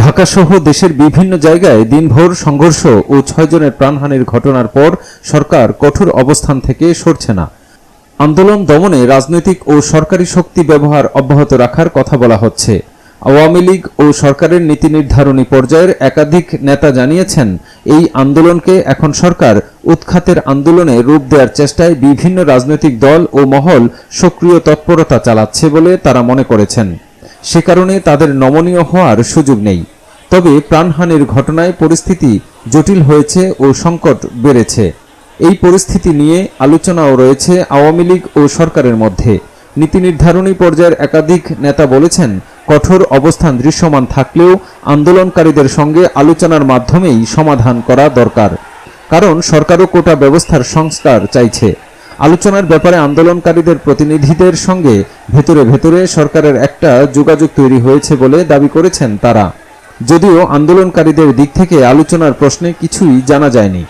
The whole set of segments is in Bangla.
ঢাকাসহ দেশের বিভিন্ন জায়গায় দিনভর সংঘর্ষ ও ছয়জনের প্রাণহানির ঘটনার পর সরকার কঠোর অবস্থান থেকে সরছে না। আন্দোলন দমনে রাজনৈতিক ও সরকারি শক্তি ব্যবহার অব্যাহত রাখার কথা বলা হচ্ছে। আওয়ামী লীগ ও সরকারের নীতি নির্ধারণী পর্যায়ের একাধিক নেতা জানিয়েছেন, এই আন্দোলনকে এখন সরকার উৎখাতের আন্দোলনে রূপ দেওয়ার চেষ্টায় বিভিন্ন রাজনৈতিক দল ও মহল সক্রিয় তৎপরতা চালাচ্ছে বলে তারা মনে করেছেন। সে কারণে তাদের নমনীয় হওয়ার সুযোগ নেই। তবে প্রাণহানির ঘটনায় পরিস্থিতি জটিল হয়েছে ও সংকট বেড়েছে। এই পরিস্থিতি নিয়ে আলোচনাও রয়েছে আওয়ামী লীগ ও সরকারের মধ্যে। নীতি নির্ধারণী পর্যায়ের একাধিক নেতা বলেছেন, কঠোর অবস্থান দৃশ্যমান থাকলেও আন্দোলনকারীদের সঙ্গে আলোচনার মাধ্যমেই সমাধান করা দরকার। কারণ সরকারও কোটা ব্যবস্থার সংস্কার চাইছে। আলোচনার ব্যাপারে আন্দোলনকারীদের প্রতিনিধিদের সঙ্গে ভেতরে ভেতরে সরকারের একটা যোগাযোগ তৈরি হয়েছে বলে দাবি করেছেন তারা। যদিও আন্দোলনকারীদের দিক থেকে আলোচনার প্রশ্নে কিছুই জানা যায়নি।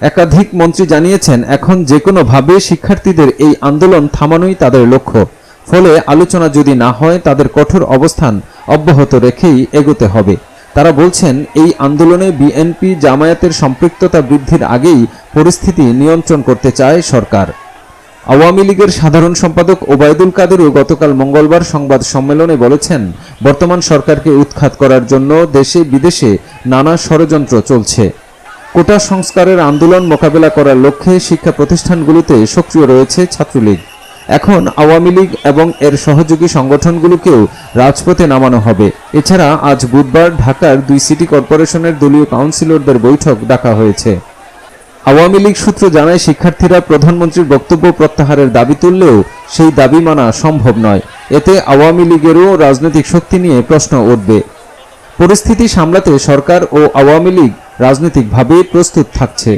একাধিক মন্ত্রী জানিয়েছেন, এখন যে কোনোভাবে শিক্ষার্থীদের এই আন্দোলন থামানোই তাদের লক্ষ্য। ফলে আলোচনা যদি না হয়, তাদের কঠোর অবস্থান অব্যাহত রেখেই এগোতে হবে। তারা বলছেন, এই আন্দোলনে বিএনপি জামায়াতের সম্পৃক্ততা বৃদ্ধির আগেই পরিস্থিতি নিয়ন্ত্রণ করতে চায় সরকার। আওয়ামী লীগের সাধারণ সম্পাদক ওবায়দুল কাদেরও গতকাল মঙ্গলবার সংবাদ সম্মেলনে বলেছেন, বর্তমান সরকারকে উৎখাত করার জন্য দেশে বিদেশে নানা ষড়যন্ত্র চলছে। কোটা সংস্কারের আন্দোলন মোকাবেলা করার লক্ষ্যে শিক্ষা প্রতিষ্ঠানগুলোতে সক্রিয় রয়েছে ছাত্রলীগ। এখন আওয়ামী লীগ এবং এর সহযোগী সংগঠনগুলোকেও রাজপথে নামানো হবে। এছাড়া আজ বুধবার ঢাকার দুই সিটি কর্পোরেশনের দলীয় কাউন্সিলরদের বৈঠক ডাকা হয়েছে। আওয়ামী লীগ সূত্র জানায়, শিক্ষার্থীরা প্রধানমন্ত্রীর বক্তব্য প্রত্যাহারের দাবি তুললেও সেই দাবি মানা সম্ভব নয়। এতে আওয়ামী লীগেরও রাজনৈতিক শক্তি নিয়ে প্রশ্ন উঠবে। পরিস্থিতি সামলাতে সরকার ও আওয়ামী লীগ রাজনৈতিকভাবে প্রস্তুত থাকছে।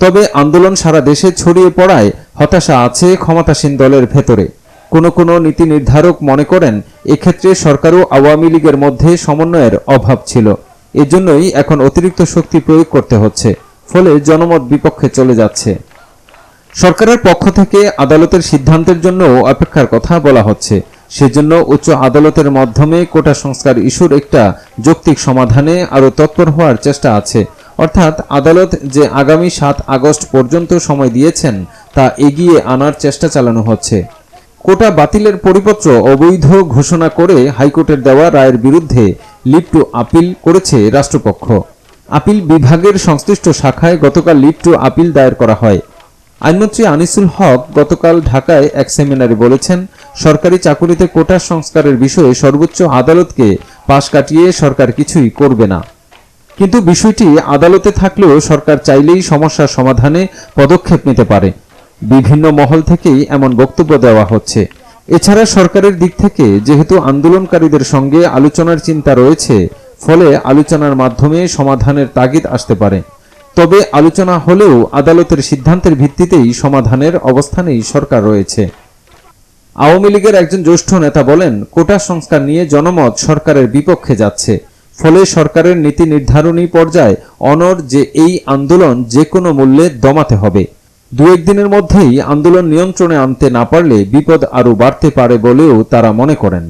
তবে আন্দোলন সারা দেশে ছড়িয়ে পড়ায় হতাশা আছে ক্ষমতাসীন দলের ভেতরে। কোনো কোনো নীতি নির্ধারক মনে করেন, এক্ষেত্রে সরকার ও আওয়ামী লীগের মধ্যে সমন্বয়ের অভাব ছিল। এজন্যই এখন অতিরিক্ত শক্তি প্রয়োগ করতে হচ্ছে, ফলে জনমত বিপক্ষে চলে যাচ্ছে। সরকারের পক্ষ থেকে আদালতের সিদ্ধান্তের জন্য অপেক্ষার কথা বলা হচ্ছে। সেজন্য উচ্চ আদালতের মাধ্যমে কোটা সংস্কার ইস্যুর একটা যৌক্তিক সমাধানে আরও তৎপর হওয়ার চেষ্টা আছে। অর্থাৎ আদালত যে আগামী সাত আগস্ট পর্যন্ত সময় দিয়েছেন, তা এগিয়ে আনার চেষ্টা চালানো হচ্ছে। কোটা বাতিলের পরিপত্র অবৈধ ঘোষণা করে হাইকোর্টের দেওয়া রায়ের বিরুদ্ধে লিভ টু আপিল করেছে রাষ্ট্রপক্ষ। আপিল বিভাগের সংশ্লিষ্ট শাখায় গতকাল লিভ টু আপিল দায়ের করা হয়। আইনমন্ত্রী আনিসুল হক গতকাল ঢাকায় এক সেমিনারে বলেছেন, সরকারি চাকুরিতে কোটা সংস্কারের বিষয়ে সর্বোচ্চ আদালতকে পাশ কাটিয়ে সরকার কিছুই করবে না। কিন্তু বিষয়টি আদালতে থাকলেও সরকার চাইলেই সমস্যার সমাধানে পদক্ষেপ নিতে পারে। বিভিন্ন মহল থেকেই এমন বক্তব্য দেওয়া হচ্ছে। এছাড়া সরকারের দিক থেকে যেহেতু আন্দোলনকারীদের সঙ্গে আলোচনার চিন্তা রয়েছে, ফলে আলোচনার মাধ্যমে সমাধানের তাগিদ আসতে পারে। তবে আলোচনা হলেও আদালতের সিদ্ধান্তের ভিত্তিতেই সমাধানের অবস্থানেই সরকার রয়েছে। আওয়ামী লীগের একজন জ্যেষ্ঠ নেতা বলেন, কোটা সংস্কার নিয়ে জনমত সরকারের বিপক্ষে যাচ্ছে। ফলে সরকারের নীতি নির্ধারণী পর্যায়ে অনর যে এই আন্দোলন যে কোনো মূল্যে দমাতে হবে। দু একদিনের মধ্যেই আন্দোলন নিয়ন্ত্রণে আনতে না পারলে বিপদ আরও বাড়তে পারে বলেও তারা মনে করেন।